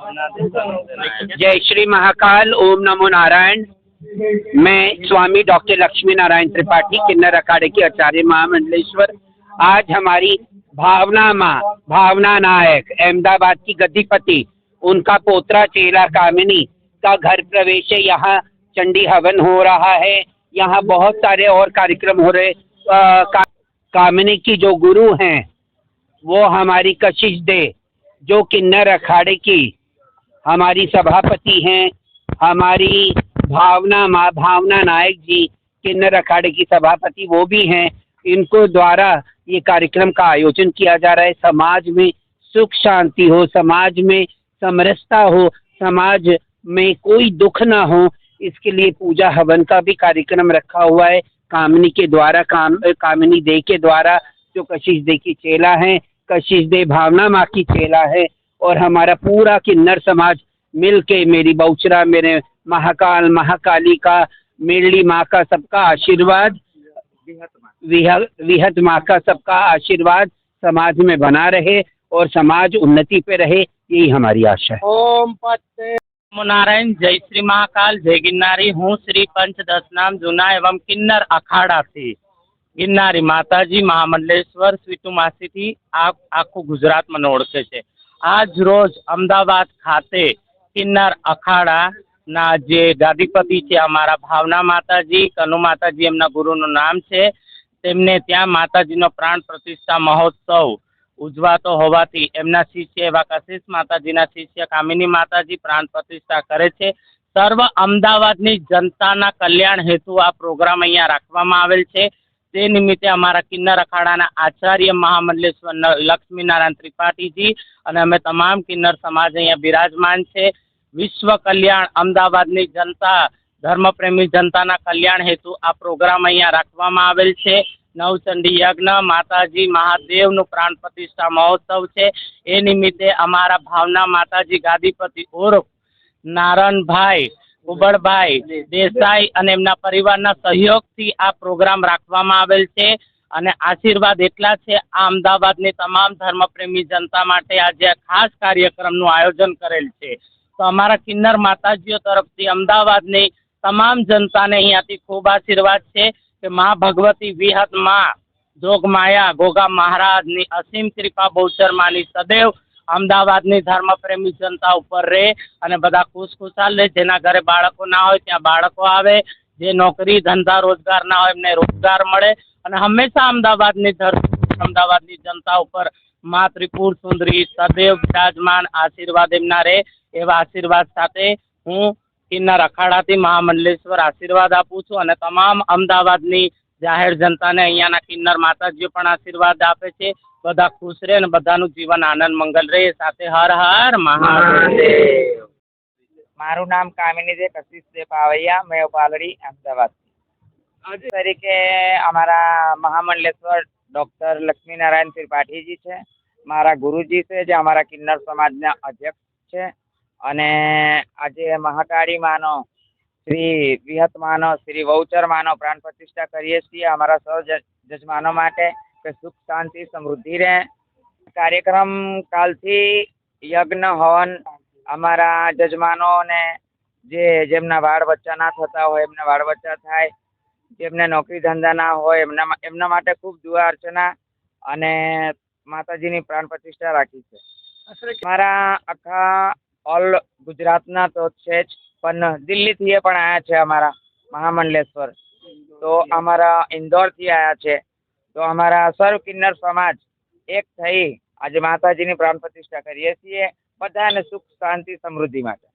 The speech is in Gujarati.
जय श्री महाकाल ओम नमो नारायण। मैं स्वामी डॉक्टर लक्ष्मी नारायण त्रिपाठी किन्नर अखाड़े के आचार्य महामंडलेश्वर। आज हमारी भावना माँ भावना नायक अहमदाबाद की गद्दीपति उनका पोतरा चेला कामिनी का घर प्रवेश है। यहाँ चंडी हवन हो रहा है। यहाँ बहुत सारे और कार्यक्रम हो रहे। अ, का, कामिनी की जो गुरु हैं वो हमारी कशिश दे जो किन्नर अखाड़े की हमारी सभापति हैं, हमारी भावना, माँ भावना नायक जी, किन्नर अखाड़े की सभापति वो भी हैं। इनको द्वारा ये कार्यक्रम का आयोजन किया जा रहा है। समाज में सुख शांति हो, समाज में समरसता हो, समाज में कोई दुख ना हो, इसके लिए पूजा हवन का भी कार्यक्रम रखा हुआ है। कामिनी के द्वारा, काम, कामिनी दे के द्वारा जो कशिश दे की चेला है, कशिश दे भावना माँ की चेला है। और हमारा पूरा किन्नर समाज मिल के मेरी बहुचरा मेरे महाकाल महाकाली का मेरली माँ का सबका आशीर्वाद विह- विहत माँ का सबका आशीर्वाद समाज में बना रहे और समाज उन्नति पे रहे यही हमारी आशा है ઓમ પતે નમો નારાયણ જય શ્રી મહાકાલ જય ગિરનારી હું શ્રી પંચ દસનામ જૂના એવં કિન્નર અખાડાથી ગિરનારી માતાજી મહામંડલેશ્વર સ્વીટુમાસીથી આ આખું ગુજરાતમાં ઓળખે છે આજ રોજ અમદાવાદ ખાતે કિન્નર અખાડાના જે ગાદીપતિ છે અમારા ભાવના માતાજી, કનુ માતાજી, એમના ગુરુનું નામ છે. તેમને ત્યાં માતાજીનો પ્રાણ પ્રતિષ્ઠા મહોત્સવ ઉજવાતો હોવાથી એમના શિષ્ય એવા કશિશ માતાજીના શિષ્ય, કામિની માતાજી પ્રાણ પ્રતિષ્ઠા કરે છે. સર્વ અમદાવાદની જનતાના કલ્યાણ હેતુ આ પ્રોગ્રામ અહીંયા રાખવામાં આવેલ છે. તે નિમિત્તે અમારા કિન્નર અખાડાના આચાર્ય મહામંડલેશ્વર લક્ષ્મીનારાયણ ત્રિપાઠીજી અને અમે તમામ કિન્નર સમાજ અહીંયા બિરાજમાન છે. વિશ્વ કલ્યાણ અમદાવાદની જનતા, ધર્મપ્રેમી જનતાના કલ્યાણ હેતુ આ પ્રોગ્રામ અહીંયા રાખવામાં આવેલ છે. નવચંડી યજ્ઞ, માતાજી મહાદેવનું પ્રાણ પ્રતિષ્ઠા મહોત્સવ છે. એ નિમિત્તે અમારા ભાવના માતાજી ગાદીપતિ ઓરખ નારણભાઈ ઉબળભાઈ દેસાઈ અને એમના પરિવારના સહયોગથી આ પ્રોગ્રામ રાખવામાં આવેલ છે અને આશીર્વાદ એટલા છે આ અમદાવાદની તમામ ધર્મપ્રેમી જનતા માટે આજે આ ખાસ કાર્યક્રમનું આયોજન કરેલ છે. તો અમારા કિન્નર માતાજીઓ તરફથી અમદાવાદની તમામ જનતાને અહીંયાથી ખૂબ આશીર્વાદ છે કે મા ભગવતી વિહત મા જોગ માયા ગોગા મહારાજની અસીમ કૃપા બહુચર માની સદૈવ અમદાવાદની ધર્મપ્રેમી જનતા ઉપર રહે અને બધા ખુશ ખુશાલ રહે જેના ઘરે બાળકો ના હોય ત્યાં બાળકો આવે. જે નોકરી, ધંધા, રોજગાર ના હોય એમને રોજગાર મળે. અને હંમેશા અમદાવાદની ધરતી અમદાવાદની જનતા ઉપર મા ત્રિપુર સુંદરી સદૈવ બિરાજમાન આશીર્વાદ એમના રહે એવા આશીર્વાદ સાથે હું કિન્નર અખાડાથી મહામંડલેશ્વર આશીર્વાદ આપું છું અને તમામ અમદાવાદની જાહેર જનતાને અહીંયાના કિન્નર માતાજીઓ પણ આશીર્વાદ આપે છે. બધા ખુશ રહે અને બધાનું જીવન આનંદ મંગલ રહે. સાથે હર હર મહાદેવ. મારું નામ કામિની છે કશિશ દે પાવૈયા. મેં પાલડી અમદાવાદ તરીકે અમારા મહામંડલેશ્વર ડૉક્ટર લક્ષ્મીનારાયણ ત્રિપાઠીજી છે. મારા ગુરુજી છે જે અમારા કિન્નર સમાજના અધ્યક્ષ છે. અને આજે મહાકાળી માનો શ્રી વિહત માનો શ્રી વૌચર માનો પ્રાણ પ્રતિષ્ઠા કરીએ છીએ અમારા સૌ જજમાનો માટે કે સુખ શાંતિ સમૃદ્ધિ રહે. કાર્યક્રમ કાલથી યજ્ઞ હવન અમારા જજમાનોને જે જેમના વાળ બચ્ચા ના થતા હોય એમના વાળ બચ્ચા થાય જેમને નોકરી ધંધા ના હોય એમના એમના માટે ખૂબ દુઆ અર્ચના અને માતાજીની પ્રાણ પ્રતિષ્ઠા રાખી છે. મારા આખા ઓલ ગુજરાતના તો છે જ, પણ દિલ્હીથી એ પણ આવ્યા છે અમારા મહામંડલેશ્વર. તો અમારા ઇન્દોરથી આવ્યા છે. તો અમારા સર્વ કિન્નર સમાજ એક થઈ આજે માતાજીની પ્રાણ પ્રતિષ્ઠા કરીએ છીએ. બધાને સુખ, શાંતિ, સમૃદ્ધિ માટે.